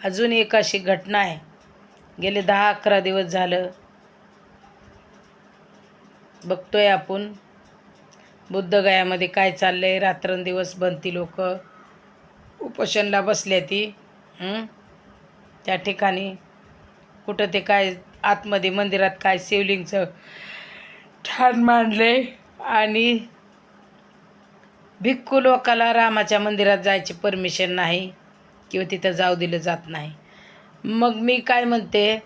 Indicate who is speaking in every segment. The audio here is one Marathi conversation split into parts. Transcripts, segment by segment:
Speaker 1: अजून एक अशी घटना आहे. गेले दहा अकरा दिवस झालं. बघतोय आपण. बुद्धगयामध्ये काय चाललं आहे रात्रंदिवस बनती लोक. उपोषणला बसल्या ती. त्या ठिकाणी कुठं ते काय आतमध्ये मंदिरात काय शिवलिंगचं ठाण मांडले आणि भिक्खू लोकाला रामाच्या मंदिरात जायची परमिशन नाही. किंवा तिथं जाऊ दिलं जात नाही. मग मी काय म्हणते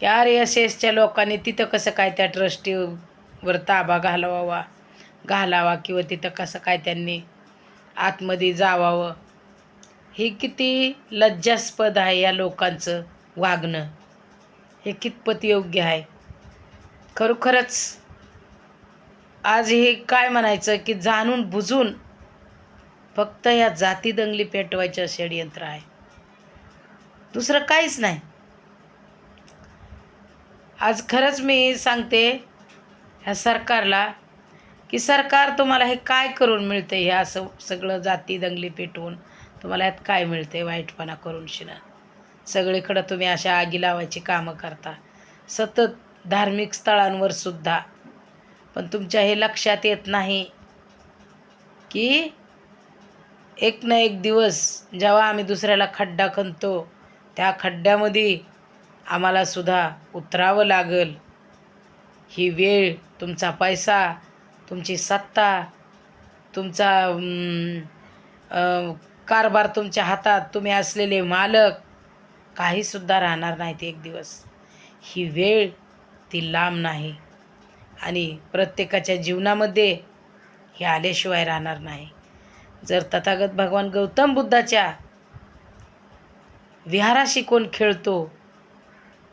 Speaker 1: की आर एस एसच्या लोकांनी तिथं कसं काय त्या ट्रस्टीवर ताबा घालवावा घालावा किंवा तिथं कसं काय त्यांनी आतमध्ये जावावं. हे किती लज्जास्पद आहे या लोकांचं वागणं. हे कितपत योग्य आहे. खरोखरच आज हे काय म्हणायचं की जाणून बुजून फक्त या जाती दंगली पेटवायचं षडयंत्र आहे. दुसरं काहीच नाही. आज खरंच मी सांगते ह्या सरकारला की सरकार तुम्हाला हे काय करून मिळते हे असं सगळं जाती दंगली पेटवून तुम्हाला यात काय मिळते वाईटपणा करून शिना सगळीकडं तुम्ही अशा आगी लावायची कामं करता. सतत धार्मिक स्थळांवर सुद्धा. पण तुमच्या हे लक्षात येत नाही की एक ना एक दिवस जेव्हा आम्ही दुसऱ्याला खड्डा खणतो त्या खड्ड्यामध्ये आम्हाला सुद्धा उतरावं लागल. ही वेळ तुमचा पैसा तुमची सत्ता तुमचा कारभार तुमच्या हातात तुम्ही असलेले मालक काहीसुद्धा राहणार नाहीत एक दिवस. ही वेळ ती लांब नाही आणि प्रत्येकाच्या जीवनामध्ये हे आल्याशिवाय राहणार नाही. जर तथागत भगवान गौतम बुद्धाच्या विहाराशी कोण खेळतो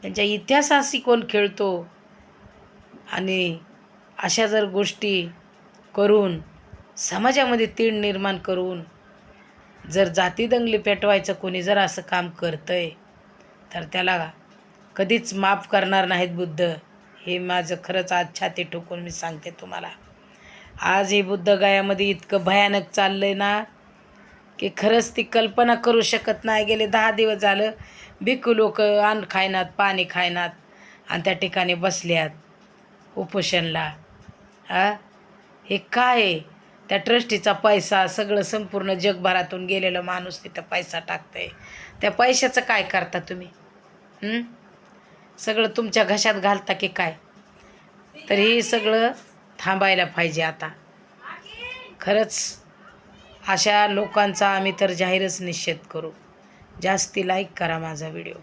Speaker 1: त्यांच्या इतिहासाशी कोण खेळतो आणि अशा जर गोष्टी करून समाजामध्ये तीळ निर्माण करून जर जाती दंगली पेटवायचं कोणी जर असं काम करतं आहे तर त्याला कधीच माफ करणार नाहीत बुद्ध. हे माझं खरंच आज छाती ठोकून मी सांगते तुम्हाला. आज हे बुद्धगयामध्ये इतकं भयानक चाललं आहे ना की खरंच ती कल्पना करू शकत नाही. गेले दहा दिवस झालं भिकू लोक अन्न खायनात पाणी खायनात आणि त्या ठिकाणी बसल्यात उपोषणला. हा हे काय आहे? त्या ट्रस्टीचा पैसा सगळं संपूर्ण जगभरातून गेलेलं माणूस तिथं पैसा टाकतंय. त्या पैशाचं काय करता तुम्ही? सगळं तुमच्या घशात घालता की काय? तर हे सगळं थांबायला पाहिजे आता. खरंच अशा लोकांचा आम्ही तर जाहीरच निषेध करू. जास्ती लाईक करा माझा व्हिडिओ